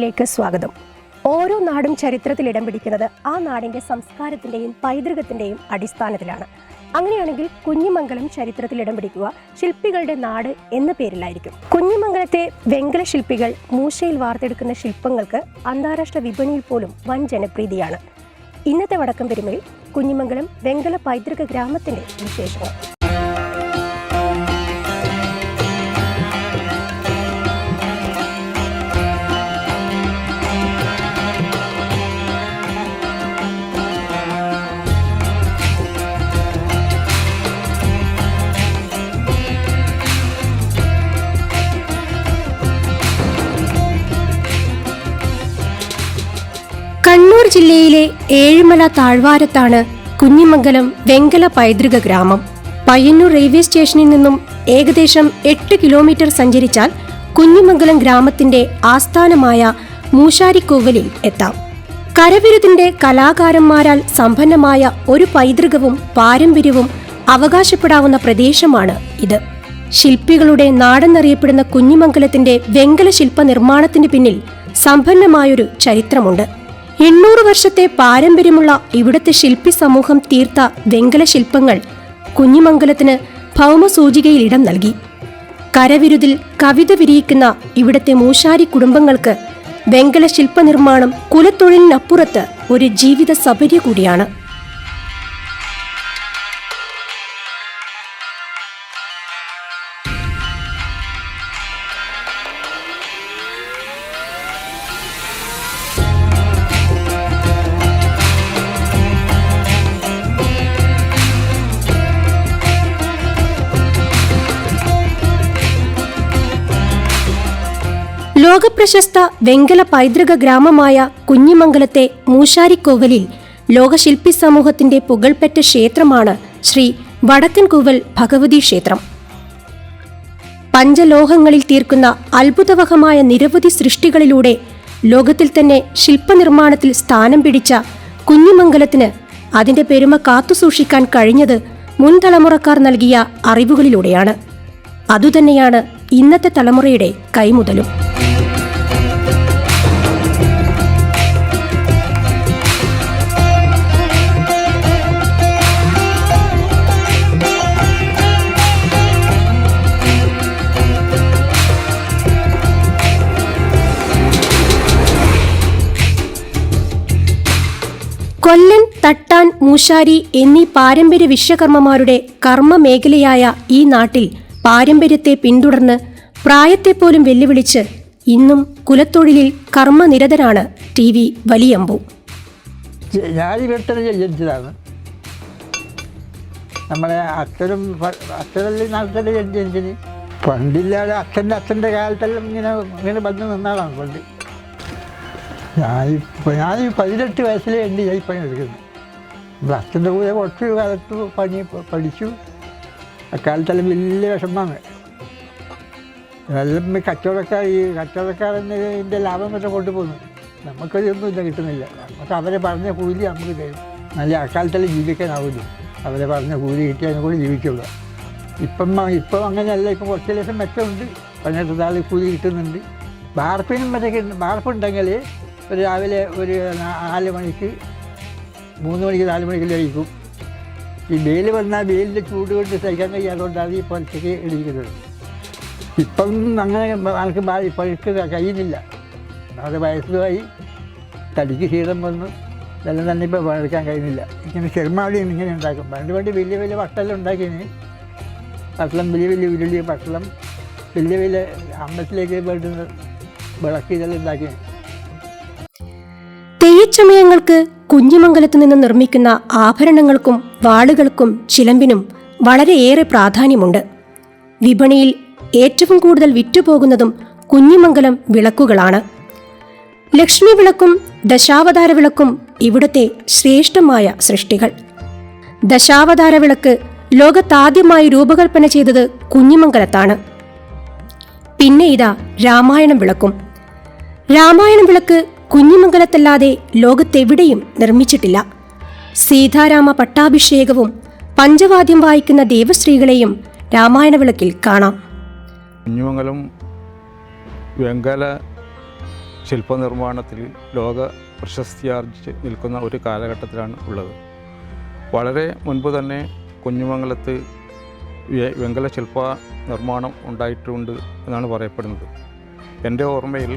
ന്യൂസിലേക്ക് സ്വാഗതം. ഓരോ നാടും ചരിത്രത്തിൽ ഇടം പിടിക്കുന്നത് ആ നാടിന്റെ സംസ്കാരത്തിന്റെയും പൈതൃകത്തിന്റെയും അടിസ്ഥാനത്തിലാണ്. അങ്ങനെയാണെങ്കിൽ കുഞ്ഞിമംഗലം ചരിത്രത്തിൽ ഇടം പിടിക്കുക ശില്പികളുടെ നാട് എന്ന പേരിലായിരിക്കും. കുഞ്ഞിമംഗലത്തെ വെങ്കല ശില്പികൾ മൂശയിൽ വാർത്തെടുക്കുന്ന ശില്പങ്ങൾക്ക് അന്താരാഷ്ട്ര വിപണിയിൽ പോലും വൻ ജനപ്രീതിയാണ്. ഇന്നത്തെ വടക്കം പെരുമയിൽ കുഞ്ഞിമംഗലം വെങ്കല പൈതൃക ഗ്രാമത്തിന്റെ വിശേഷങ്ങൾ. ജില്ലയിലെ ഏഴുമല താഴ്വാരത്താണ് കുഞ്ഞിമംഗലം വെങ്കല പൈതൃക ഗ്രാമം. പയ്യന്നൂർ റെയിൽവേ സ്റ്റേഷനിൽ നിന്നും ഏകദേശം എട്ട് കിലോമീറ്റർ സഞ്ചരിച്ചാൽ കുഞ്ഞിമംഗലം ഗ്രാമത്തിന്റെ ആസ്ഥാനമായ മൂശാരിക്കോവലിൽ എത്താം. കരവിരുതിന്റെ കലാകാരന്മാരാൽ സമ്പന്നമായ ഒരു പൈതൃകവും പാരമ്പര്യവും അവകാശപ്പെടാവുന്ന പ്രദേശമാണ് ഇത്. ശില്പികളുടെ നാടെന്നറിയപ്പെടുന്ന കുഞ്ഞിമംഗലത്തിന്റെ വെങ്കല ശില്പ നിർമ്മാണത്തിന് പിന്നിൽ സമ്പന്നമായൊരു ചരിത്രമുണ്ട്. എണ്ണൂറ് വർഷത്തെ പാരമ്പര്യമുള്ള ഇവിടുത്തെ ശില്പി സമൂഹം തീർത്ത വെങ്കല ശില്പങ്ങൾ കുഞ്ഞിമംഗലത്തിന് ഭൗമസൂചികയിൽ ഇടം നൽകി. കരവിരുതിൽ കവിത വിരിയിക്കുന്ന ഇവിടുത്തെ മൂശാരി കുടുംബങ്ങൾക്ക് വെങ്കല ശില്പനിർമ്മാണം കുലത്തൊഴിലിനപ്പുറത്ത് ഒരു ജീവിത സബര്യ കൂടിയാണ്. ലോകപ്രശസ്ത വെങ്കല പൈതൃക ഗ്രാമമായ കുഞ്ഞിമംഗലത്തെ മൂശാരിക്കോവലിൽ ലോകശില്പി സമൂഹത്തിന്റെ പുകൾപെറ്റ ക്ഷേത്രമാണ് ശ്രീ വടക്കൻകൂവൽ ഭഗവതി ക്ഷേത്രം. പഞ്ചലോഹങ്ങളിൽ തീർക്കുന്ന അത്ഭുതവഹമായ നിരവധി സൃഷ്ടികളിലൂടെ ലോകത്തിൽ തന്നെ ശില്പനിർമ്മാണത്തിൽ സ്ഥാനം പിടിച്ച കുഞ്ഞിമംഗലത്തിന് അതിന്റെ പെരുമ കാത്തുസൂക്ഷിക്കാൻ കഴിഞ്ഞത് മുൻ തലമുറക്കാർ നൽകിയ അറിവുകളിലൂടെയാണ്. അതുതന്നെയാണ് ഇന്നത്തെ തലമുറയുടെ കൈമുതലും. മൂശാരി എന്നീ പാരമ്പര്യ വിശ്വകർമ്മമാരുടെ കർമ്മ മേഖലയായ ഈ നാട്ടിൽ പാരമ്പര്യത്തെ പിന്തുടർന്ന് പ്രായത്തെപ്പോലും വെല്ലുവിളിച്ച് ഇന്നും കുലത്തൊഴിലിൽ കർമ്മനിരതരാണ് ടി വി വലിയമ്പു. ഞാൻ നമ്മളെ അച്ഛനും അച്ഛനല്ലേ നാട്ടിലെ ജനിച്ചിന് പണ്ടില്ലാതെ അച്ഛന്റെ അച്ഛന്റെ കാലത്തെല്ലാം ഇങ്ങനെ ഇങ്ങനെ വന്ന് നിന്നാളാണ് പണ്ട്. ഞാനിപ്പോൾ ഞാൻ പതിനെട്ട് വയസ്സിലെ എന്റെ ഞാൻ എടുക്കുന്നത് അച്ഛന്റെ കൂടെ കുറച്ച് കാലത്ത് പണി പഠിച്ചു. അക്കാലത്തെല്ലാം വലിയ വിഷമമാണ്. എല്ലാം കച്ചവടക്കാർ ഈ കച്ചവടക്കാരന്റെ ലാഭം വരെ കൊണ്ടുപോകുന്നു. നമുക്കതൊന്നും ഇല്ല കിട്ടുന്നില്ല. നമുക്ക് അവരെ പറഞ്ഞ കൂലി നമുക്ക് തരും. നല്ല അക്കാലത്തെല്ലാം ജീവിക്കാനാവില്ല അവരെ പറഞ്ഞ കൂലി കിട്ടിയാൽ കൂടി ജീവിക്കുള്ളൂ. ഇപ്പം ഇപ്പം അങ്ങനെയല്ല. ഇപ്പം കുറച്ച് ലക്ഷം മെച്ചമുണ്ട്. പതിനെട്ട് താൾ കൂലി കിട്ടുന്നുണ്ട്. വാർപ്പിനും മറ്റൊക്കെ വാർപ്പുണ്ടെങ്കിൽ ഒരു രാവിലെ ഒരു നാല് മണിക്ക് മൂന്ന് മണിക്ക് നാല് മണിക്ക് കഴിക്കും. ഈ വെയിൽ വന്നാൽ വെയിലിന്റെ ചൂട് കൊണ്ട് സഹിക്കാൻ കഴിയാതുകൊണ്ടാണ് ഈ പുറത്തേക്ക് എഴുതിക്കുന്നത് ഇപ്പം അങ്ങനെ ആൾക്ക് പഴുക്ക് കഴിയുന്നില്ല. അത് വയസ്സുമായി തടിക്ക് ക്ഷീണം വന്നു. ഇതെല്ലാം തന്നെ ഇപ്പോൾ പഴുക്കാൻ കഴിയുന്നില്ല. ഇങ്ങനെ ചെറുമാടി ഇങ്ങനെ ഉണ്ടാക്കും. പണ്ട് പണ്ട് വലിയ വലിയ വട്ടെല്ലാം ഉണ്ടാക്കിയതിന് വട്ടളം വലിയ വലിയ ഉരുളി വട്ടളം വലിയ വലിയ അമ്പലത്തിലേക്ക് വേണ്ടുന്ന വിളക്ക് ഇതെല്ലാം ഉണ്ടാക്കിയത് തെയ്യച്ചമയങ്ങൾക്ക് കുഞ്ഞിമംഗലത്ത് നിന്ന് നിർമ്മിക്കുന്ന ആഭരണങ്ങൾക്കും വാളുകൾക്കും ചിലമ്പിനും വളരെയേറെ പ്രാധാന്യമുണ്ട്. വിപണിയിൽ ഏറ്റവും കൂടുതൽ വിറ്റുപോകുന്നതും കുഞ്ഞിമംഗലം വിളക്കുകളാണ്. ലക്ഷ്മി വിളക്കും ദശാവതാര വിളക്കും ഇവിടുത്തെ ശ്രേഷ്ഠമായ സൃഷ്ടികൾ. ദശാവതാര വിളക്ക് ലോകത്താദ്യമായി രൂപകൽപ്പന ചെയ്തത് കുഞ്ഞിമംഗലത്താണ്. പിന്നെ ഇതാ രാമായണം വിളക്കും. രാമായണം വിളക്ക് കുഞ്ഞിമംഗലത്തല്ലാതെ ലോകത്തെവിടെയും നിർമ്മിച്ചിട്ടില്ല. സീതാരാമ പട്ടാഭിഷേകവും പഞ്ചവാദ്യം വായിക്കുന്ന ദേവശ്രീകളെയും രാമായണ വിളക്കിൽ കാണാം. കുഞ്ഞിമംഗലം വെങ്കല ശില്പനിർമ്മാണത്തിൽ ലോക പ്രശസ്തിയാർജിച്ച് നിൽക്കുന്ന ഒരു കാലഘട്ടത്തിലാണ് ഉള്ളത്. വളരെ മുൻപ് തന്നെ കുഞ്ഞുമംഗലത്ത് വെങ്കല ശില്പ നിർമ്മാണം ഉണ്ടായിട്ടുണ്ട് എന്നാണ് പറയപ്പെടുന്നത്. എന്റെ ഓർമ്മയിൽ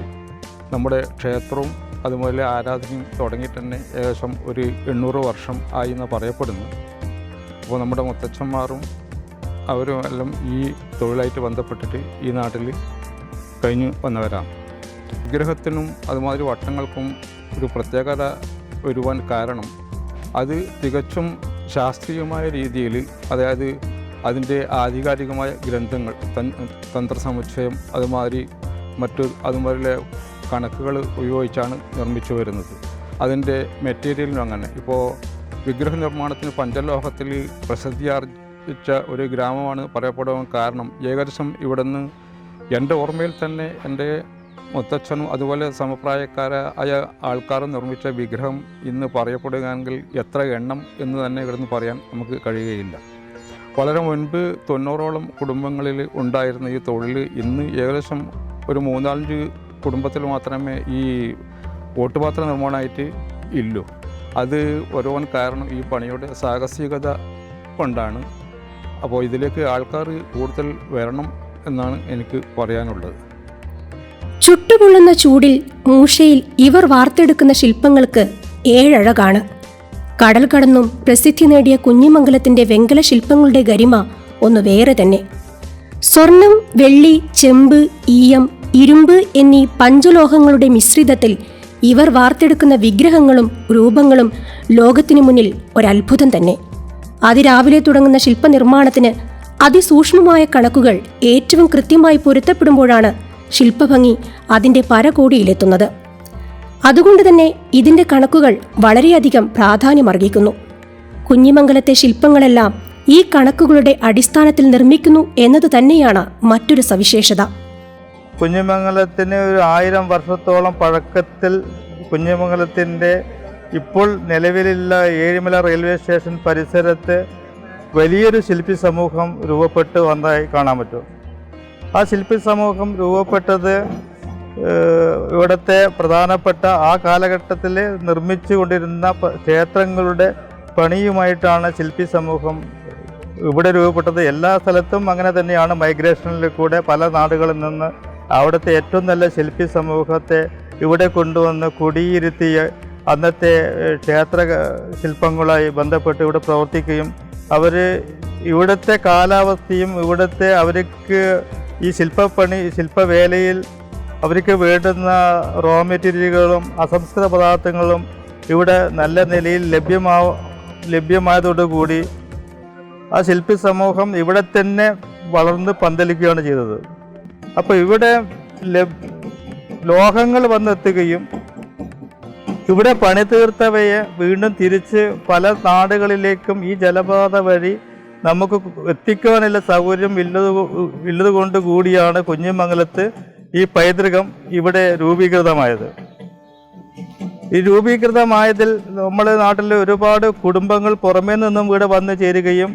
നമ്മുടെ ക്ഷേത്രവും അതുപോലെ ആരാധനയും തുടങ്ങിയിട്ട് തന്നെ ഏകദേശം ഒരു എണ്ണൂറ് വർഷം ആയി എന്ന് പറയപ്പെടുന്നു. അപ്പോൾ നമ്മുടെ മുത്തച്ഛന്മാരും അവരും എല്ലാം ഈ തൊഴിലായിട്ട് ബന്ധപ്പെട്ടിട്ട് ഈ നാട്ടിൽ കഴിഞ്ഞു വന്നവരാണ്. വിഗ്രഹത്തിനും അതുമാതിരി വട്ടങ്ങൾക്കും ഒരു പ്രത്യേകത വരുവാൻ കാരണം അത് തികച്ചും ശാസ്ത്രീയമായ രീതിയിൽ അതായത് അതിന്റെ ആധികാരികമായ ഗ്രന്ഥങ്ങൾ തൻ- തന്ത്രസമുച്ചയം അതുമാതിരി മറ്റു അതുമാതിരിയുള്ള കണക്കുകൾ ഉപയോഗിച്ചാണ് നിർമ്മിച്ചു വരുന്നത്. അതിന്റെ മെറ്റീരിയലും അങ്ങനെ. ഇപ്പോൾ വിഗ്രഹ നിർമ്മാണത്തിന് പഞ്ചലോഹത്തിൽ പ്രസിദ്ധിയാർജിച്ച ഒരു ഗ്രാമമാണ് പറയപ്പെടാൻ കാരണം. ഏകദേശം ഇവിടുന്ന് എന്റെ ഓർമ്മയിൽ തന്നെ എന്റെ മുത്തച്ഛനും അതുപോലെ സമപ്രായക്കാരായ ആൾക്കാരും നിർമ്മിച്ച വിഗ്രഹം ഇന്ന് പറയപ്പെടുകയാണെങ്കിൽ എത്ര എണ്ണം എന്ന് തന്നെ ഇവിടുന്ന് പറയാൻ നമുക്ക് കഴിയുകയില്ല. വളരെ മുൻപ് തൊണ്ണൂറോളം കുടുംബങ്ങളിൽ ഉണ്ടായിരുന്ന ഈ തൊഴിൽ ഇന്ന് ഏകദേശം ഒരു മൂന്നാലഞ്ച് കുടുംബത്തിൽ മാത്രമേ ഈ ഓട്ടുപാത്ര നിർമ്മാണമായിട്ട് ഇല്ലൂ. അത് ഓരോൻ കാരണം ഈ പണിയുടെ സാഹസികത കൊണ്ടാണ്. അപ്പോൾ ഇതിലേക്ക് ആൾക്കാർ കൂടുതൽ വരണം എന്നാണ് എനിക്ക് പറയാനുള്ളത്. ചുട്ടുപൊള്ളുന്ന ചൂടിൽ മൂഷയിൽ ഇവർ വാർത്തെടുക്കുന്ന ശില്പങ്ങൾക്ക് ഏഴഴകാണ്. കടൽ കടന്നും പ്രസിദ്ധി നേടിയ കുഞ്ഞിമംഗലത്തിന്റെ വെങ്കല ശില്പങ്ങളുടെ ഗരിമ ഒന്ന് വേറെ തന്നെ. സ്വർണം വെള്ളി ചെമ്പ് ഈയം ഇരുമ്പ് എന്നീ പഞ്ചലോഹങ്ങളുടെ മിശ്രിതത്തിൽ ഇവർ വാർത്തെടുക്കുന്ന വിഗ്രഹങ്ങളും രൂപങ്ങളും ലോകത്തിനു മുന്നിൽ ഒരത്ഭുതം തന്നെ. അതിരാവിലെ തുടങ്ങുന്ന ശില്പനിർമ്മാണത്തിന് അതിസൂക്ഷ്മമായ കണക്കുകൾ ഏറ്റവും കൃത്യമായി പൊരുത്തപ്പെടുമ്പോഴാണ് ശില്പഭംഗി അതിന്റെ പരകോടിയിലെത്തുന്നത്. അതുകൊണ്ട് തന്നെ ഇതിന്റെ കണക്കുകൾ വളരെയധികം പ്രാധാന്യമർഹിക്കുന്നു. കുഞ്ഞിമംഗലത്തെ ശില്പങ്ങളെല്ലാം ഈ കണക്കുകളുടെ അടിസ്ഥാനത്തിൽ നിർമ്മിക്കുന്നു എന്നത് തന്നെയാണ് മറ്റൊരു സവിശേഷത. കുഞ്ഞിമംഗലത്തിന് ഒരു ആയിരം വർഷത്തോളം പഴക്കത്തിൽ കുഞ്ഞുമംഗലത്തിന്റെ ഇപ്പോൾ നിലവിലുള്ള ഏഴിമല റെയിൽവേ സ്റ്റേഷൻ പരിസരത്ത് വലിയൊരു ശില്പി സമൂഹം രൂപപ്പെട്ട് വന്നതായി കാണാൻ പറ്റും. ആ ശില്പി സമൂഹം രൂപപ്പെട്ടത് ഇവിടത്തെ പ്രധാനപ്പെട്ട ആ കാലഘട്ടത്തിൽ നിർമ്മിച്ചു കൊണ്ടിരുന്ന ക്ഷേത്രങ്ങളുടെ പണിയുമായിട്ടാണ് ശില്പി സമൂഹം ഇവിടെ രൂപപ്പെട്ടത്. എല്ലാ സ്ഥലത്തും അങ്ങനെ തന്നെയാണ് മൈഗ്രേഷനിൽ കൂടെ പല നാടുകളിൽ നിന്ന് അവിടുത്തെ ഏറ്റവും നല്ല ശില്പി സമൂഹത്തെ ഇവിടെ കൊണ്ടുവന്ന് കുടിയിരുത്തിയ അന്നത്തെ ക്ഷേത്ര ശില്പങ്ങളുമായി ബന്ധപ്പെട്ട് ഇവിടെ പ്രവർത്തിക്കുകയും അവർ ഇവിടുത്തെ കാലാവസ്ഥയും ഇവിടുത്തെ അവർക്ക് ഈ ശില്പപ്പണി ശില്പവേലയിൽ അവർക്ക് വേണ്ടുന്ന റോ മെറ്റീരിയലുകളും അസംസ്കൃത പദാർത്ഥങ്ങളും ഇവിടെ നല്ല നിലയിൽ ലഭ്യമാ ലഭ്യമായതോടുകൂടി ആ ശില്പി സമൂഹം ഇവിടെ തന്നെ വളർന്ന് പന്തലിക്കുകയാണ് ചെയ്തത്. അപ്പോൾ ഇവിടെ ലോഹങ്ങൾ വന്നെത്തുകയും ഇവിടെ പണി തീർത്തവയെ വീണ്ടും തിരിച്ച് പല നാടുകളിലേക്കും ഈ ജലപാത വഴി നമുക്ക് എത്തിക്കാനുള്ള സൗകര്യം ഇല്ലത് ഇല്ലത് കൊണ്ട് കൂടിയാണ് കുഞ്ഞിമംഗലത്ത് ഈ പൈതൃകം ഇവിടെ രൂപീകൃതമായത്. ഈ രൂപീകൃതമായതിൽ നമ്മുടെ നാട്ടിലെ ഒരുപാട് കുടുംബങ്ങൾ പുറമേ നിന്നും ഇവിടെ വന്നു ചേരുകയും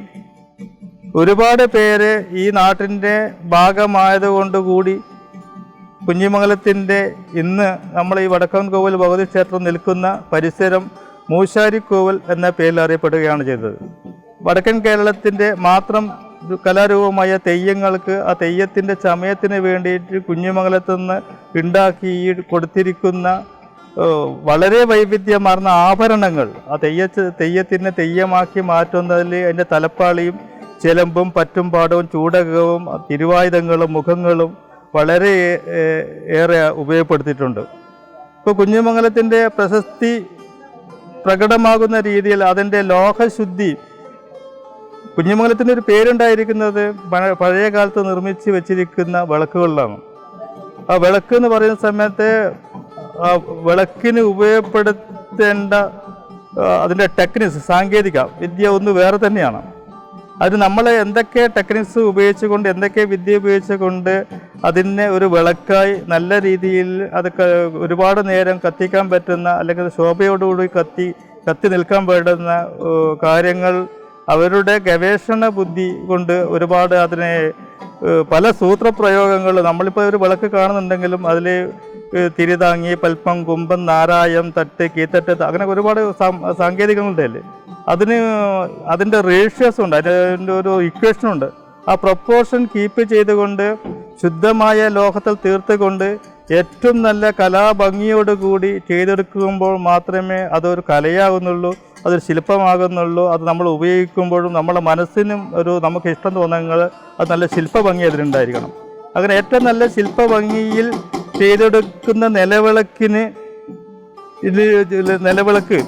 ഒരുപാട് പേര് ഈ നാട്ടിന്റെ ഭാഗമായതുകൊണ്ട് കൂടി കുഞ്ഞിമംഗലത്തിന്റെ ഇന്ന് നമ്മൾ ഈ വടക്കൻ കോവിൽ ഭഗവതി ക്ഷേത്രം നിൽക്കുന്ന പരിസരം മൂശാരിക്കോവിൽ എന്ന പേരിൽ അറിയപ്പെടുകയാണ് ചെയ്തത്. വടക്കൻ കേരളത്തിന്റെ മാത്രം കലാരൂപമായ തെയ്യങ്ങൾക്ക് ആ തെയ്യത്തിന്റെ ചമയത്തിന് വേണ്ടിയിട്ട് കുഞ്ഞിമംഗലത്ത് നിന്ന് ഉണ്ടാക്കി കൊടുത്തിരിക്കുന്ന വളരെ വൈവിധ്യമാർന്ന ആഭരണങ്ങൾ ആ തെയ്യ തെയ്യത്തിനെ തെയ്യമാക്കി മാറ്റുന്നതിൽ അതിന്റെ തലപ്പാളിയും ചിലമ്പും പറ്റുംപാടവും ചൂടകവും തിരുവായുധങ്ങളും മുഖങ്ങളും വളരെ ഏറെ ഉപയോഗപ്പെടുത്തിയിട്ടുണ്ട്. ഇപ്പോൾ കുഞ്ഞുമംഗലത്തിന്റെ പ്രശസ്തി പ്രകടമാകുന്ന രീതിയിൽ അതിന്റെ ലോഹശുദ്ധി കുഞ്ഞുമംഗലത്തിന്റെ ഒരു പേരുണ്ടായിരിക്കുന്നത് പഴ- പഴയ കാലത്ത് നിർമ്മിച്ച് വെച്ചിരിക്കുന്ന വിളക്കുകളിലാണ്. ആ വിളക്ക് എന്ന് പറയുന്ന സമയത്ത് ആ വിളക്കിന് ഉപയോഗപ്പെടുത്തേണ്ട അതിന്റെ ടെക്നിക്സ് സാങ്കേതിക വിദ്യ ഒന്ന് വേറെ തന്നെയാണ്. അത് നമ്മൾ എന്തൊക്കെ ടെക്നിക്സ് ഉപയോഗിച്ചുകൊണ്ട് എന്തൊക്കെ വിദ്യ ഉപയോഗിച്ചുകൊണ്ട് അതിനെ ഒരു വിളക്കായി നല്ല രീതിയിൽ അത് ഒരുപാട് നേരം കത്തിക്കാൻ പറ്റുന്ന അല്ലെങ്കിൽ ശോഭയോടുകൂടി കത്തി കത്തി നിൽക്കാൻ വേണ്ടുന്ന കാര്യങ്ങൾ അവരുടെ ഗവേഷണ ബുദ്ധി കൊണ്ട് ഒരുപാട് അതിനെ പല സൂത്രപ്രയോഗങ്ങൾ നമ്മളിപ്പോൾ ഒരു വിളക്ക് കാണുന്നുണ്ടെങ്കിലും അതിൽ തിരിതാങ്ങി പൽപ്പം കുമ്പം നാരായം തട്ട് കീത്തട്ട് അങ്ങനെ ഒരുപാട് സാം- സാങ്കേതികങ്ങളുണ്ട് അതിൽ അതിന് അതിന്റെ റേഷ്യോസ് ഉണ്ട് അതിന്റെ ഒരു ഇക്വേഷൻ ഉണ്ട്. ആ പ്രൊപ്പോർഷൻ കീപ്പ് ചെയ്തുകൊണ്ട് ശുദ്ധമായ ലോഹത്തിൽ തീർത്തുകൊണ്ട് ഏറ്റവും നല്ല കലാഭംഗിയോടുകൂടി ചെയ്തെടുക്കുമ്പോൾ മാത്രമേ അതൊരു കലയാകുന്നുള്ളൂ അതൊരു ശില്പമാകുന്നുള്ളൂ അത് നമ്മൾ ഉപയോഗിക്കുമ്പോഴും നമ്മുടെ മനസ്സിനും ഒരു നമുക്ക് ഇഷ്ടം തോന്നുന്നത് അത് നല്ല ശില്പഭംഗി അതിലുണ്ടായിരിക്കണം അങ്ങനെ ഏറ്റവും നല്ല ശില്പഭംഗിയിൽ ചെയ്തെടുക്കുന്ന നിലവിളക്കിന് ഇത് നിലവിളക്ക്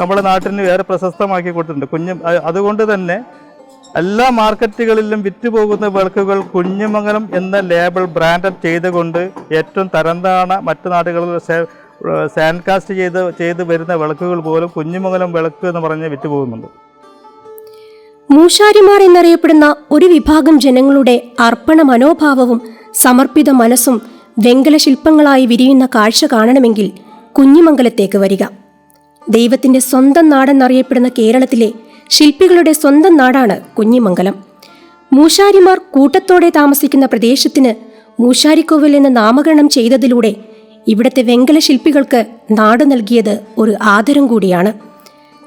നമ്മുടെ നാട്ടിന് വേറെ പ്രശസ്തമാക്കി കൊടുത്തിട്ടുണ്ട്. കുഞ്ഞു അതുകൊണ്ട് തന്നെ എല്ലാ മാർക്കറ്റുകളിലും വിറ്റുപോകുന്ന വിളക്കുകൾ കുഞ്ഞുമംഗലം എന്ന ലേബൽ ബ്രാൻഡഡ് ചെയ്തുകൊണ്ട് ഏറ്റവും തരംതാണ മറ്റു നാടുകളിൽ സാൻഡ്കാസ്റ്റ് ചെയ്ത് ചെയ്ത് വരുന്ന വിളക്കുകൾ പോലും കുഞ്ഞുമംഗലം വിളക്ക് എന്ന് പറഞ്ഞ് വിറ്റുപോകുന്നുണ്ട്. മൂശാരിമാർ എന്നറിയപ്പെടുന്ന ഒരു വിഭാഗം ജനങ്ങളുടെ അർപ്പണ മനോഭാവവും സമർപ്പിത മനസ്സും വെങ്കല ശില്പങ്ങളായി വിരിയുന്ന കാഴ്ച കാണണമെങ്കിൽ കുഞ്ഞിമംഗലത്തേക്ക് വരിക. ദൈവത്തിന്റെ സ്വന്തം നാടെന്നറിയപ്പെടുന്ന കേരളത്തിലെ ശില്പികളുടെ സ്വന്തം നാടാണ് കുഞ്ഞിമംഗലം. മൂശാരിമാർ കൂട്ടത്തോടെ താമസിക്കുന്ന പ്രദേശത്തിന് മൂശാരിക്കോവിൽ എന്ന് നാമകരണം ചെയ്തതിലൂടെ ഇവിടത്തെ വെങ്കല ശില്പികൾക്ക് നാട് നൽകിയത് ഒരു ആദരം കൂടിയാണ്.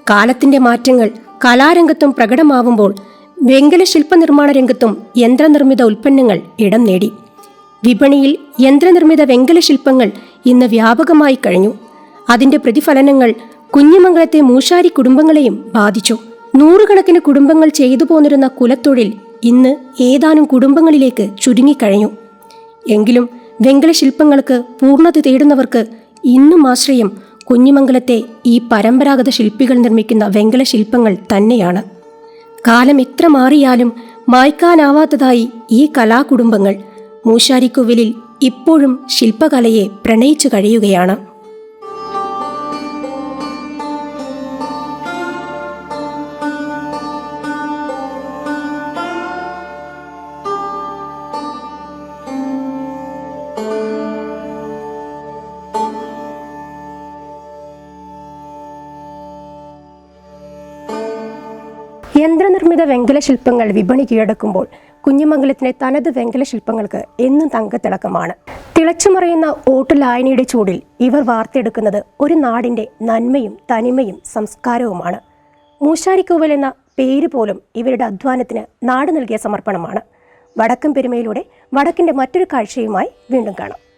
കാലത്തിന്റെ മാറ്റങ്ങൾ കലാരംഗത്തും പ്രകടമാവുമ്പോൾ വെങ്കല ശില്പനിർമ്മാണ രംഗത്തും യന്ത്രനിർമ്മിത ഉൽപ്പന്നങ്ങൾ ഇടം നേടി. വിപണിയിൽ യന്ത്രനിർമ്മിത വെങ്കല ശില്പങ്ങൾ ഇന്ന് വ്യാപകമായി കഴിഞ്ഞു. അതിന്റെ പ്രതിഫലനങ്ങൾ കുഞ്ഞിമംഗലത്തെ മൂശാരി കുടുംബങ്ങളെയും ബാധിച്ചു. നൂറുകണക്കിന് കുടുംബങ്ങൾ ചെയ്തു പോന്നിരുന്ന കുലത്തൊഴിൽ ഇന്ന് ഏതാനും കുടുംബങ്ങളിലേക്ക് ചുരുങ്ങിക്കഴിഞ്ഞു. എങ്കിലും വെങ്കല ശില്പങ്ങൾക്ക് പൂർണത തേടുന്നവർക്ക് ഇന്നും ആശ്രയം കുഞ്ഞിമംഗലത്തെ ഈ പരമ്പരാഗത ശില്പികൾ നിർമ്മിക്കുന്ന വെങ്കല ശില്പങ്ങൾ തന്നെയാണ്. കാലം എത്ര മാറിയാലും മായ്ക്കാനാവാത്തതായി ഈ കലാകുടുംബങ്ങൾ മൂശാരിക്കുവിലിൽ ഇപ്പോഴും ശില്പകലയെ പ്രണയിച്ചു കഴിയുകയാണ്. യന്ത്രനിർമ്മിത വെങ്കല ശില്പങ്ങൾ വിപണി കീഴടക്കുമ്പോൾ കുഞ്ഞിമംഗലത്തിലെ തനത് വെങ്കല ശില്പങ്ങൾക്ക് എന്നും തങ്കത്തിളക്കമാണ്. തിളച്ചുമറയുന്ന ഓട്ടുലായനിയുടെ ചൂടിൽ ഇവർ വാർത്തെടുക്കുന്നത് ഒരു നാടിന്റെ നന്മയും തനിമയും സംസ്കാരവുമാണ്. മൂശാരിക്കോവൽ എന്ന പേര് പോലും ഇവരുടെ അധ്വാനത്തിന് നാട് നൽകിയ സമർപ്പണമാണ്. വടക്കൻ പെരുമയിലൂടെ വടക്കിന്റെ മറ്റൊരു കാഴ്ചയുമായി വീണ്ടും കാണാം.